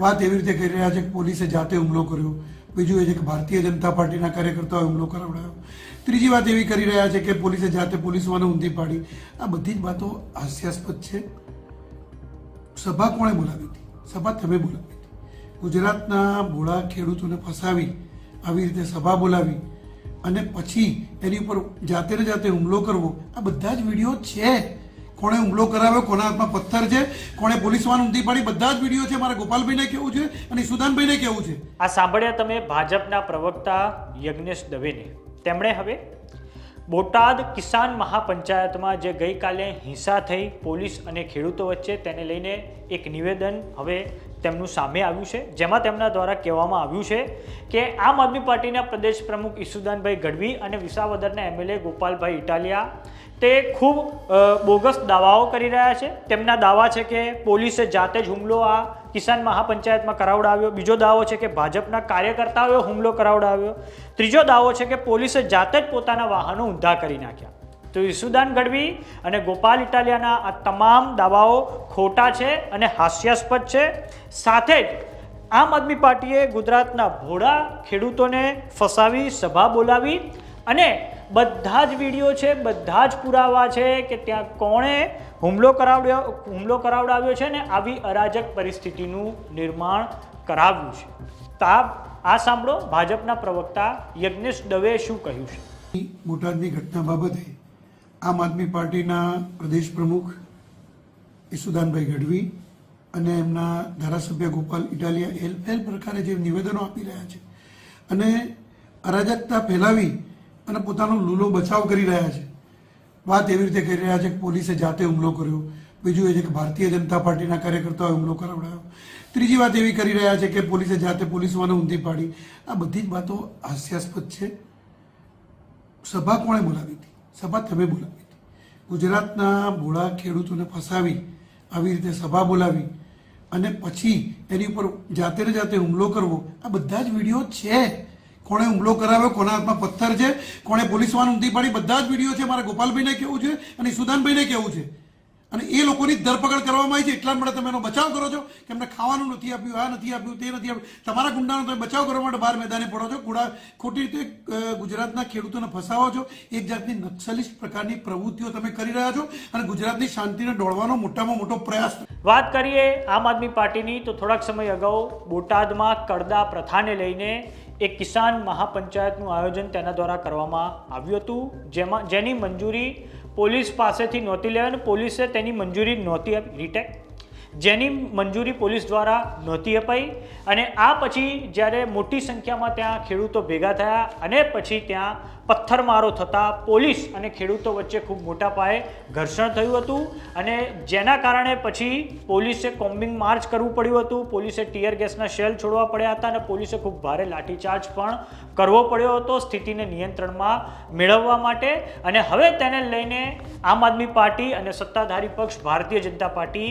વાત એવી રીતે કરી રહ્યા છે કે પોલીસે જાતે હુમલો કર્યો. બીજું એ છે કે ભારતીય જનતા પાર્ટીના કાર્યકર્તાઓએ હુમલો કરાવડાયો. ત્રીજી વાત એવી કરી રહ્યા છે કે પોલીસે જાતે પોલીસવાને ઊંધી પાડી. આ બધી જ વાતો હાસ્યાસ્પદ છે. સભા કોણે બોલાવી હતી? સભા તમે બોલાવી હતી. ગુજરાતના ભોળા ખેડૂતોને ફસાવી આવી રીતે સભા બોલાવી અને પછી એની ઉપર જાતે ને જાતે હુમલો કરવો. આ બધા જ વીડિયો છે. કોણે હુમલો કરાવ્યો, કોના હાથમાં પથ્થર છે, કોણે પોલીસ વાન ઊંધી પાડી, બધા જ વીડિયો છે મારા ગોપાલભાઈને કેવું છે અને સુદાનભાઈને કેવું છે? આ સાંભળ્યા તમે ભાજપના પ્રવક્તા યજ્ઞેશ દવેને. તેમણે હવે બોટાદ કિસાન મહાપંચાયતમાં જે ગઈકાલે હિંસા થઈ પોલીસ અને ખેડૂતો વચ્ચે તેને લઈને એક નિવેદન હવે તેમનું સામે આવ્યું છે. જેમાં તેમના દ્વારા કહેવામાં આવ્યું છે કે આમ આદમી પાર્ટીના પ્રદેશ પ્રમુખ ઈસુદાનભાઈ ગઢવી અને વિસાવદરના એમએલએ ગોપાલભાઈ ઇટાલિયા તે ખૂબ બોગસ દાવાઓ કરી રહ્યા છે. તેમના દાવા છે કે પોલીસે જાતે જ હુમલો આ કિસાન મહાપંચાયતમાં કરાવડાવ્યો. બીજો દાવો છે કે ભાજપના કાર્યકર્તાઓએ હુમલો કરાવડાવ્યો. ત્રીજો દાવો છે કે પોલીસે જાતે જ પોતાના વાહનો ઊંધા કરી નાખ્યા. તો ઈસુદાન ગઢવી અને ગોપાલ ઇટાલિયાના આ તમામ દાવાઓ ખોટા છે અને હાસ્યાસ્પદ છે. સાથે જ આમ આદમી પાર્ટીએ ગુજરાતના ભોળા ખેડૂતોને ફસાવી, સભા બોલાવી અને બધા જ વીડિયો છે, બધા જ પુરાવા છે કે ત્યાં કોણે હુમલો કરાવડ્યો હુમલો કરાવડાવ્યો છે ને આવી અરાજક પરિસ્થિતિનું નિર્માણ કરાવ્યું છે. તો આ આ સાંભળો, ભાજપના પ્રવક્તા યજ્ઞેશ દવે શું કહ્યું છે. બોટાદની ઘટના બાબતે આમ આદમી પાર્ટીના પ્રદેશ પ્રમુખ ઈસુદાનભાઈ ગઢવી અને એમના ધારાસભ્ય ગોપાલ ઇટાલિયા એલ એલ પ્રકારે જે નિવેદનો આપી રહ્યા છે અને અરાજકતા ફેલાવી અને પોતાનો લૂલો બચાવ કરી રહ્યા છે. વાત એવી રીતે કરી રહ્યા છે કે પોલીસે જાતે હુમલો કર્યો. બીજું એ છે કે ભારતીય જનતા પાર્ટીના કાર્યકર્તાઓએ હુમલો કરાવડાયો. ત્રીજી વાત એવી કરી રહ્યા છે કે પોલીસે જાતે પોલીસવાને ઊંધી પાડી. આ બધી જ વાતો હાસ્યાસ્પદ છે. સભા કોણે બોલાવી હતી? સભા તમે બોલાવી હતી. ગુજરાતના ભોળા ખેડૂતોને ફસાવી, આવી રીતે સભા બોલાવી અને પછી એની ઉપર જાતે ને જાતે હુમલો કરવો, આ બધા જ વીડિયો છે. કોણે હુમલો કરાવ્યો, કોના હાથમાં પથ્થર છે, કોણે પોલીસ વાન ઊંધી પાડી, બધા જ વીડિયો છે મારા ગોપાલભાઈને કેવું છે અને સુદાનભાઈને કેવું છે. અને એ લોકોની ધરપકડ કરવામાં આવી છે, એટલા માટે તમે એનો બચાવ કરો છો, કે એમને ખાવાનું નથી આપ્યું, આ નથી આપ્યું, તે નથી આપ્યું. તમારા ગુંડાનો તમે બચાવ કરવા માટે બહાર મેદાને પડો છો ગુડા ખોટી રીતે ગુજરાતના ખેડૂતોને ફસાવો છો. એક જાતની નક્સલિસ્ટ પ્રકારની પ્રવૃત્તિઓ તમે કરી રહ્યા છો અને ગુજરાતની શાંતિને દોડવાનો મોટામાં મોટો પ્રયાસ વાત કરીએ આમ આદમી પાર્ટીની, તો થોડાક સમય અગાઉ બોટાદમાં કડદા પ્રથાને લઈને એક કિસાન મહાપંચાયતનું આયોજન તેના દ્વારા કરવામાં આવ્યું હતું. જેમાં જેની મંજૂરી પોલીસ પાસેથી નહોતી લેવાની પોલીસે તેની મંજૂરી નહોતી આપી. રીટેક જેની મંજૂરી પોલીસ દ્વારા નહોતી અપાઈ અને આ પછી જ્યારે મોટી સંખ્યામાં ત્યાં ખેડૂતો ભેગા થયા અને પછી ત્યાં પથ્થરમારો થતાં પોલીસ અને ખેડૂતો વચ્ચે ખૂબ મોટા પાયે ઘર્ષણ થયું હતું અને જેના કારણે પછી પોલીસે કોમ્બિંગ માર્ચ કરવું પડ્યું હતું. પોલીસે ટીયર ગેસના શેલ છોડવા પડ્યા હતા અને પોલીસે ખૂબ ભારે લાઠીચાર્જ પણ કરવો પડ્યો હતો સ્થિતિને નિયંત્રણમાં મેળવવા માટે અને હવે તેને લઈને આમ આદમી પાર્ટી અને સત્તાધારી પક્ષ, ભારતીય જનતા પાર્ટી